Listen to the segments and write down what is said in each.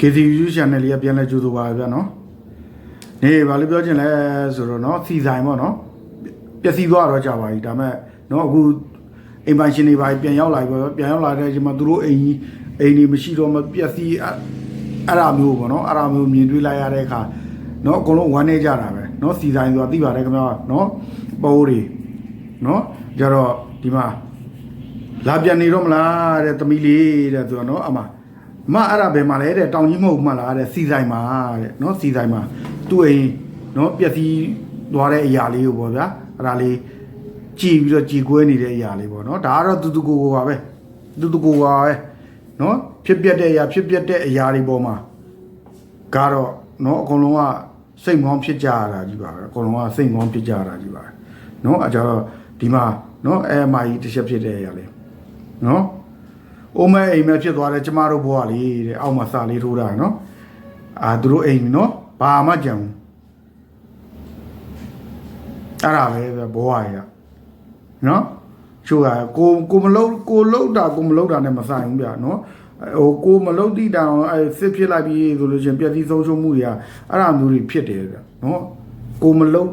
KTU channel လေးကပြန်လဲကြိုးဆိုပါဗျာနော်နေဘာလို့ပြောချင်လဲဆိုတော့နော်စီဆိုင်ပေါ့နော်ပျက်စီးသွားတော့ကြပါပြီဒါမဲ့နော်အခုအိမ်ပိုင်ရှင်တွေပါပြန်ရောက်လာပြီပေါ့ပြန်ရောက်လာတဲ့အချိန်မှာသူတို့အိမ်ကြီးအိမ်ကြီးမရှိတော့မပျက်စီးအဲ့အဲ့ဒါမျိုးပေါ့နော်အဲ့ဒါမျိုးမြင်တွေ့လိုက်ရတဲ့အခါနော်အကုန်လုံးဝမ်းနေကြတာပဲနော်စီဆိုင်ဆိုတာသိပါတယ်ခင်ဗျာနော်ပိုးတွေနော်ကြတော့ဒီမှာလာပြန်နေတော့မလားတဲ့သမီးလေးတဲ့ဆိုတော့နော်အမအ မအဲ့ဒါဘယ်မှာလဲတဲ့တောင်ကြီးမဟုတ်မှလားတဲ့စီဆိုင်မှာတဲ့နော်စီဆိုင်မှာသူ့အိမ်နော်ပျက်စီးသွားတဲ့အရာလေးကိုပေါ့ဗျာအဲ့ဒါလေးကြည်ပြီးတော့ကြည်ကွဲနေတဲ့အရာလေးပေါ့နော်ဒါကတော့တူတူကိုကိုပါပဲတူတူကိုပါပဲနော်ဖြစ်ပြက်တဲ့အရာဖြစ်ပြက်တဲ့အရာတွေပေါ်မှာကတော့နော်အကုန်လုံးကစိတ်မောင်းဖြစ်ကြရတာကြီးပါပဲအကုန်လုံးကစိတ်မောင်းဖြစ်ကြရတာကြီးပါပဲနော်အကြတော့ဒီမှာနော်အဲအမကြီးတစ်ချက်ဖြစ်တဲ့အရာလေးနော် အိုးမဲအိမ်မဲဖြစ်သွားတယ်ကျမတို့ဘွားလေးတဲ့အောက်မှာစာလေးထိုးတာနော်အာသူတို့အိမ်နော်ဘာမှကြံဘူးအဲ့ဒါပဲပဲဘွားရနော်ချိုးရကိုကိုမလုံးကိုလုံးတာကိုမလုံးတာနဲ့မဆိုင်ဘူးဗျာနော်ဟိုကိုမလုံးတိတောင်အဲစစ်ဖြစ်လိုက်ပြီးဆိုလို့ချင်းပြက်စီးဆုံးရှုံးမှုတွေကအဲ့ဒါမျိုးတွေဖြစ်တယ်ဗျာနော်ကိုမလုံး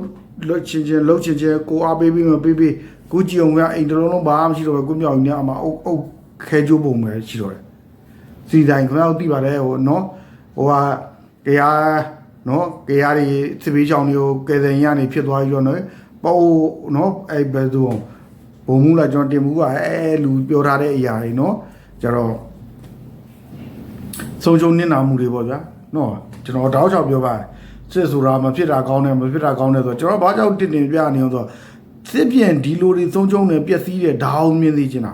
လွတ်ချင်းချင်းလှုပ်ချင်းချင်းကိုအားပေးပြီးမပေးပေးကိုကြည့်အောင်ဗျာအိမ်တစ်လုံးလုံးဘာမှမရှိတော့ဘူးကိုမြောက်နေအမအုပ်အုပ် ခဲကျိုးပုံပဲရှိတော့တယ်စီတိုင်းခင်ဗျားတို့သိပါတယ်ဟိုနော်ဟိုဟာတရားနော်တရားတွေစစ်ပေးချောင်းတွေကိုကယ်ဆယ်ရနေဖြစ်သွားပြီးတော့နော်ပေါ့နော်အဲ့ဘယ်သူဘုံမူလာကျွန်တော်တင်မှုကအဲလူပြောထားတဲ့အရာတွေနော်ကျတော့ဆုံးရှုံးနစ်နာမှုတွေပေါ့ဗျာနော်ကျွန်တော်တောက်ချောက်ပြောပါစစ်ဆိုတာမဖြစ်တာကောင်းတယ်မဖြစ်တာကောင်းတယ်ဆိုတော့ကျွန်တော်ဘာကြောင့်တင်တင်ပြနေအောင်ဆိုတော့စစ်ပြန်ဒီလိုတွေဆုံးရှုံးနေပျက်စီးတဲ့ဓာတ်အောင်မြင်သိချင်တာ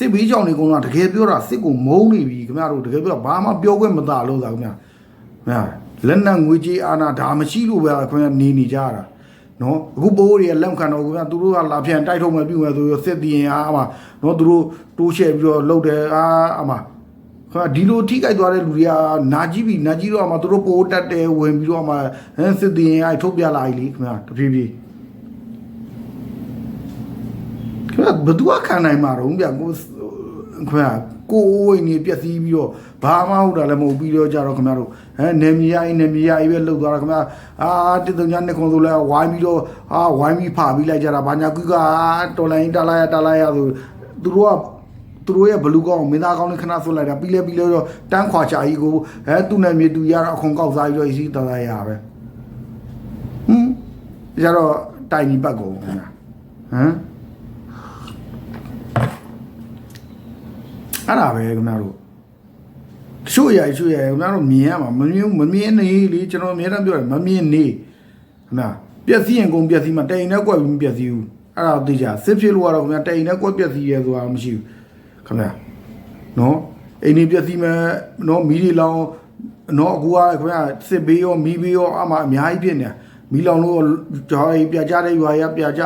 စစ်ဘေးကြောင့်နေကုန်တာတကယ်ပြောတာစစ်ကိုမုန်းနေပြီခင်ဗျားတို့တကယ်ပြောဘာမှပြောခွင့်မသာလို့သာခင်ဗျာခင်ဗျာလက်နက်ငွေကြေးအာဏာဒါမရှိလို့ပဲခင်ဗျာနေနေကြတာနော်အခုပိုးတွေကလက်ခံတော့ခင်ဗျာသူတို့ကလာပြန်တိုက်ထုတ်မယ်ပြုမယ်ဆိုရစစ်တီရင်အားမှာနော်သူတို့တိုးရှက်ပြီးတော့လှုပ်တယ်အားအမှာခါဒီလိုထိကြိုက်သွားတဲ့လူတွေကနာကြီးပြီနာကြီးတော့မှသူတို့ပိုးတက်တယ်ဝင်ပြီးတော့မှဟမ်စစ်တင်အိုက်ထုတ်ပြလာပြီလေခင်ဗျာတဖြည်းဖြည်းခင်ဗျာ ဘယ်သူကခံနိုင်မှာတော့ဗျာကိုခင်ဗျာကိုဝိနေပြက်စီးပြီးတော့ဘာမှဟုတ်တာလည်းမဟုတ်ပြီးတော့ကြတော့ခင်ဗျာတို့ဟမ်နေမီယာအိနေမီယာအိပဲလှုပ်သွားတာခင်ဗျာအာတစ်တုံညာနှစ်ခွန်ဆိုလဲဝိုင်းပြီးတော့အာဝိုင်းပြီးဖာပြီးလိုက်ကြတာဘာညာကူကတော်လိုင်းတလာရတလာရဆိုသူတို့ကသူတို့ရဲ့ဘလူးကောင်းမင်းသားကောင်းလေးခဏဆွတ်လိုက်တာပြီးလဲပြီးလဲတော့တန်းခွာချာကြီးကိုအဲသူ့နဲ့မြေသူရတော့အခွန်ကောက်စားပြီးတော့အစီတသားရပဲဟမ်ကြတော့တိုင်ကြီးပတ်ကုန်ခင်ဗျာဟမ် အဲ့ဒါပဲခင်ဗျားတို့တချို့အရာတချို့အရာခင်ဗျားတို့မြင်ရမှာမမြင်မမြင်နေလေကျွန်တော်အများအားပြောတယ်မမြင်နေခင်ဗျာပျက်စီးရင်ကုန်ပျက်စီးမှာတိုင်နဲ့ကွက်ပြီးမပျက်စီးဘူးအဲ့ဒါသိကြစစ်ဖြစ်လို့ကတော့ခင်ဗျာတိုင်နဲ့ကွက်ပျက်စီးရဲဆိုတာမရှိဘူးခင်ဗျာနော်အိမ်နေပျက်စီးမယ်နော်မီးတွေလောင်နော်အခုကခင်ဗျာစစ်ဘေးရောမီးဘေးရောအမှအများကြီးဖြစ်နေတာမီးလောင်လို့ဂျားပြကြတဲ့ရွာရပြကြ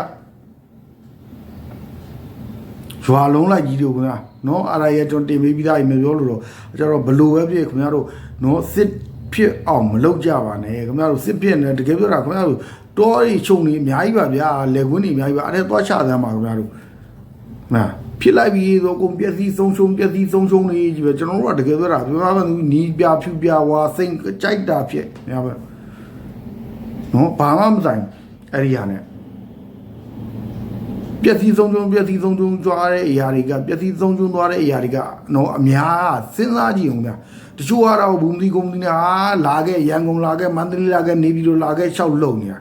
ရွာလုံးလိုက်ကြီးတို့ခင်ဗျာနော်အဲ့ဒါရဲ့ကျွန်တော်တင်ပေးပြီးသားကြီးမပြောလို့တော့ကျတော့ဘလို့ပဲဖြစ်ခင်ဗျားတို့နော်စစ်ဖြစ်အောင်မလုပ်ကြပါနဲ့ခင်ဗျားတို့စစ်ဖြစ်နေတကယ်ပြောတာခင်ဗျားတို့တောရီချုံနေအများကြီးပါဗျာလေကွင်းနေအများကြီးပါအဲ့ဒါသွားချသမ်းပါခင်ဗျားတို့နာဖြစ်လိုက်ပြီဆိုကုန်ပျက်စီးဆုံးရှုံးပျက်စီးဆုံးရှုံးနေကြီးပဲကျွန်တော်တို့ကတကယ်ပြောတာပြောပါမယ်နီးပြဖြူပြဝါစိတ်ကြိုက်တာဖြစ်ညာပဲနော်ဘာမှမဆိုင်အဲ့ဒီဟာနဲ့ ပျက်စီးဆုံးရှုံးပျက်စီးဆုံးရှုံးသွားတဲ့အရာတွေကပျက်စီးဆုံးရှုံးသွားတဲ့အရာတွေကနော်အများစဉ်းစားကြည့်အောင်ဗျာတချို့ကတော့ဘူမဒီကုမ္ပဏီနဲ့ဟာလာခဲ့ရန်ကုန်လာခဲ့မန္တလေးလာခဲ့နေပြည်တော်လာခဲ့ရှောက်လုံနေတာ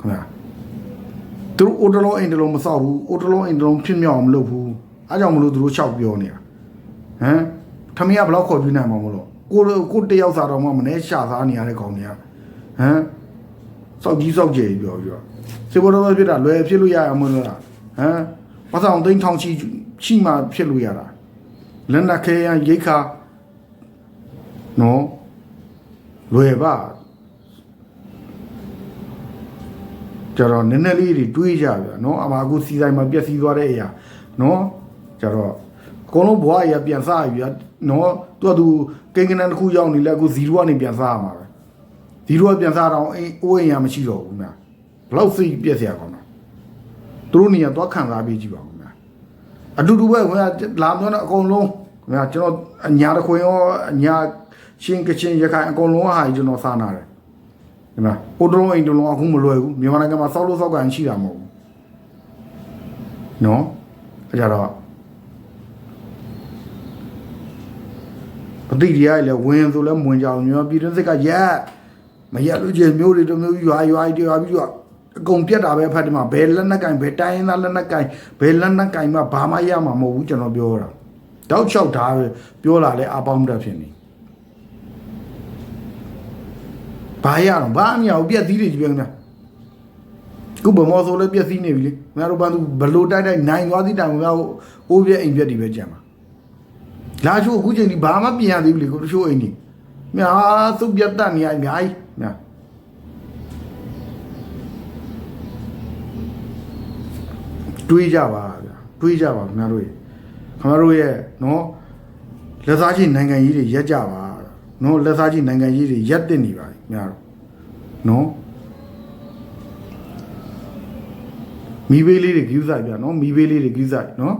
ခင်ဗျာသူတို့အိုတလုံးအိမ်တလုံးမဆောက်ဘူးအိုတလုံးအိမ်တလုံးဖြစ်မြောက်အောင်မလုပ်ဘူးအားကြောင့်မလို့သူတို့ရှောက်ပြောနေတာဟမ်ထမင်းကဘယ်လောက်ခေါ်ပြနိုင်မှာမလို့ကိုကိုတယောက်စားတော့မှမနေရှာစားနေရတဲ့ကောင်တွေကဟမ်စောက်ကြီးစောက်ကြယ်ပြောပြောစေဘောတော့ဖြစ်တာလွယ်ဖြစ်လို့ရရမလို့လား ဟမ်ဘာသာအောင်သိန်းထောင်ချီရှိမှဖြစ်လို့ရတာလက်နက်ခဲရန်ရိတ်ခါနော်လွယ်ပါကြတော့နည်းနည်းလေးတွေတွေးကြဗျာနော်အမအခုစီဆိုင်မှာပျက်စီးသွားတဲ့အရာနော်ကြတော့အကုန်လုံးဘွားရပြန်စားပြီဗျာနော်သူကသူကိန်းကနန်တစ်ခုရောက်နေလဲအခု0ကနေပြန်စားရမှာပဲ0ကပြန်စားတော့အိမ်အိုးအိမ်ရမရှိတော့ဘူးများဘလောက်စိတ်ပြက်စရာကောင်းတာ သူတို့နေရာသွားခံစားပြီးကြည့်ပါဦးများအတူတူပဲခင်ဗျာလာပြောတော့အကုန်လုံးခင်ဗျာကျွန်တော်အညာတစ်ခွင်ရောအညာချင်းကချင်းရခိုင်အကုန်လုံးဟာကြီးကျွန်တော်စားနာတယ်ဒီမှာဟိုတလုံးအိမ်တလုံးအခုမလွယ်ဘူးမြန်မာနိုင်ငံမှာစောက်လို့စောက်ကန်ရှိတာမဟုတ်ဘူးနော်အဲကြတော့ပတိတရားကြီးလည်းဝင်ဆိုလဲမဝင်ကြအောင်မြန်မာပြည်တွင်းစစ်ကရက်မရက်လို့ချင်းမျိုးတွေတမျိုးရွာရွာတွေရွာပြီးတော့ အကုန်ပြတ်တာပဲအဖတ်ဒီမှာဘယ်လက်နက်ကင်ဘယ်တိုင်းရင်းသားလက်နက်ကင်ဘယ်လက်နက်ကင်မှဘာမှရမှာမဟုတ်ဘူးကျွန်တော်ပြောတာတောက်လျှောက်ထားပြောလာလဲအပေါင်းတက်ဖြစ်နေဘာရအောင်ဘာအမြောက်ပြက်သီးတွေကြီးပဲခင်ဗျာခုဗမောဆိုလဲပြက်သီးနေပြီလေငါတို့ဘာသူဘလို့တိုက်တိုက်နိုင်သွားသီးတိုင်ငါတို့အိုးပြက်အိမ်ပြက်တွေပဲကြံပါလာချို့အခုချိန်ဒီဘာမှပြင်ရသေးဘူးလေကိုတချို့အိမ်ကြီးမြာသူ့ပြတ်တတ်နေရအများကြီးမြာ တွေးကြပါဗျာတွေးကြပါခင်ဗျားတို့ရေခင်ဗျားတို့ရဲ့နော်လက်စားချင်းနိုင်ငံကြီးတွေရက်ကြပါနော်လက်စားချင်းနိုင်ငံကြီးတွေရက်တင်နေပါခင်ဗျားတို့နော်မီးဘေးလေးတွေဂယူးဆိုင်ဗျာနော်မီးဘေးလေးတွေဂယူးဆိုင်နော်